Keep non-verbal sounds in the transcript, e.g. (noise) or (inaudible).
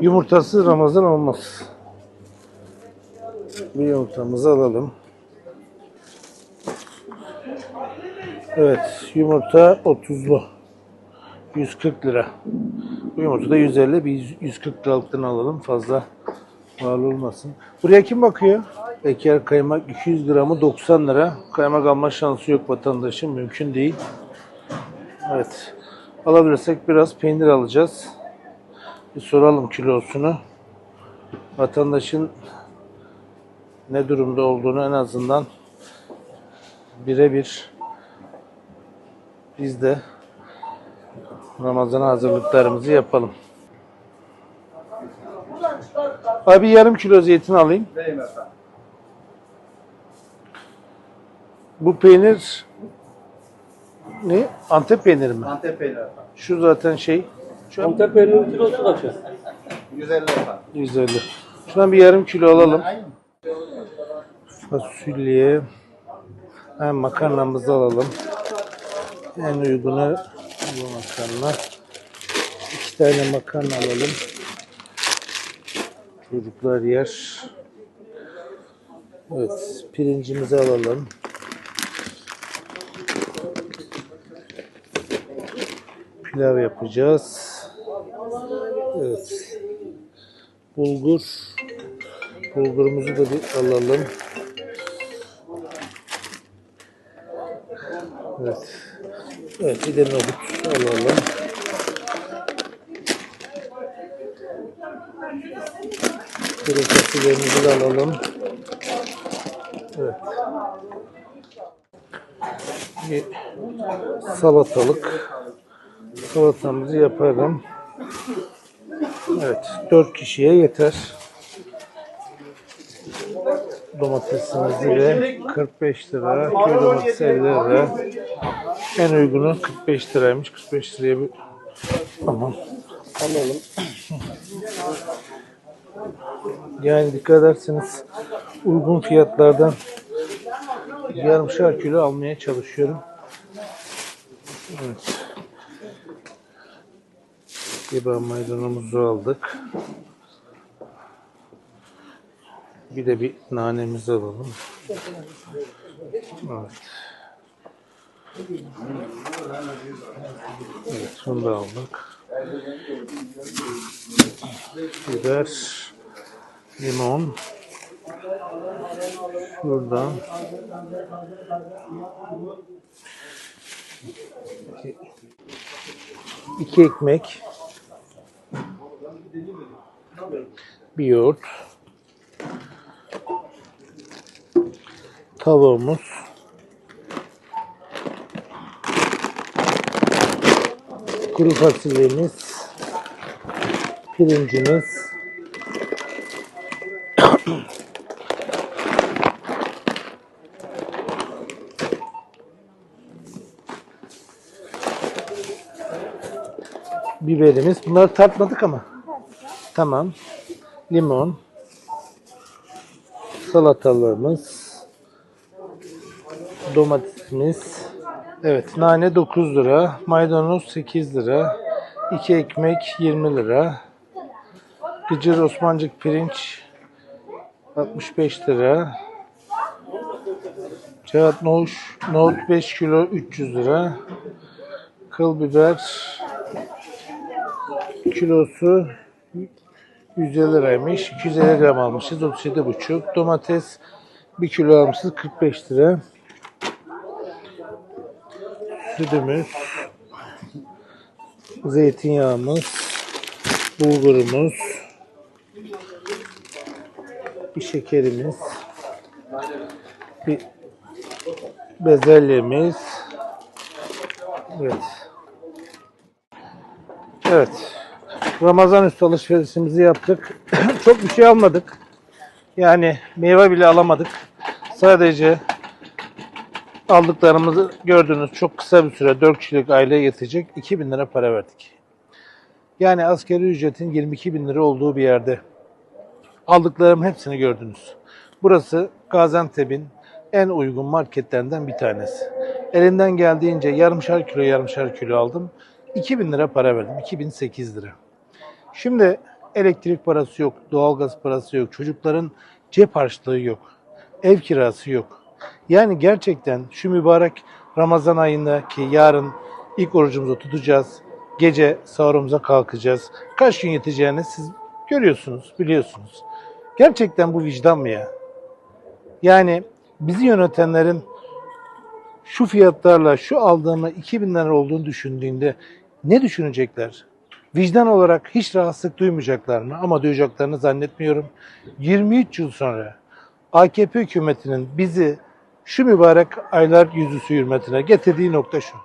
Yumurtası Ramazan olmaz. Bir yumurtamızı alalım. Evet, yumurta 30'lu. 140 lira. Bu yumurta da 150, bir 100 140 liralıktan alalım. Fazla pahalı olmasın. Buraya kim bakıyor? Eker kaymak 200 gramı 90 lira. Kaymak alma şansı yok vatandaşın. Mümkün değil. Evet. Alabilirsek biraz peynir alacağız. Bir soralım kilosunu. Vatandaşın ne durumda olduğunu en azından birebir biz de Ramazan hazırlıklarımızı yapalım. Abi yarım kilo zeytin alayım. Bu peynir ne? Antep peyniri mi? Antep peyniri. Şu zaten şey. Şu an Antep peyniri kilosu kaç? 150 efendim. 150. Şundan bir yarım kilo alalım. Fasulye. Ha, makarnamızı alalım. En uygunu bu makarna. İki tane makarna alalım. Çocuklar yer. Evet, pirincimizi alalım. Pilav yapacağız. Evet. Bulgur. Bulgurumuzu da bir alalım. Evet. Evet bir de nohut alalım. Kuru fasulyemizi de alalım. Evet. Bir salatalık. Salatamızı yaparım. Evet, 4 kişiye yeter. Domatesimizi de 45 lira, köy domatesi 50 lira. En uygunu 45 liraymış. 45 liraya bir tamam alalım. Yani dikkat ederseniz uygun fiyatlardan yarımşar kilo almaya çalışıyorum. Evet. Biber maydanozumuzu aldık. Bir de bir nanemizi alalım. Evet. Evet, şunu da aldık. Biber, limon. Şuradan iki ekmek, bir yoğurt, tavuğumuz, kuru fasulyemiz, pirincimiz, biberimiz. Bunları tartmadık ama. Tamam. Limon. Salatalığımız. Domatesimiz. Evet. Nane 9 lira. Maydanoz 8 lira. 2 ekmek 20 lira. Gıcır Osmancık pirinç 65 lira. Kağıt nohut, nohut 5 kilo 300 lira. Kıl biber kilosu 150 liraymış. 250 gram almışız. 37,5. Domates 1 kilo almışız. 45 lira. Sütümüz. Zeytinyağımız. Bulgurumuz. Bir şekerimiz. Bir bezelyemiz. Evet. Evet. Ramazan üstü alışverişimizi yaptık. (clears throat) Çok bir şey almadık. Yani meyve bile alamadık. Sadece aldıklarımızı gördüğünüz çok kısa bir süre 4 kişilik aileye yetecek 2000 lira para verdik. Yani askeri ücretin 22 bin lira olduğu bir yerde aldıklarım hepsini gördünüz. Burası Gaziantep'in en uygun marketlerinden bir tanesi. Elinden geldiğince yarımşar kilo yarımşar kilo aldım. 2000 lira para verdim. 2008 lira. Şimdi elektrik parası yok, doğalgaz parası yok, çocukların cep harçlığı yok, ev kirası yok. Yani gerçekten şu mübarek Ramazan ayında ki yarın ilk orucumuzu tutacağız. Gece sahurumuza kalkacağız. Kaç gün yeteceğini siz görüyorsunuz, biliyorsunuz. Gerçekten bu vicdan mı ya? Yani bizi yönetenlerin şu fiyatlarla şu aldığımı 2000 lira olduğunu düşündüğünde ne düşünecekler? Vicdan olarak hiç rahatsızlık duymayacaklar mı? Ama duyacaklarını zannetmiyorum. 23 yıl sonra AKP hükümetinin bizi şu mübarek aylar yüzüsü hürmetine getirdiği nokta şu.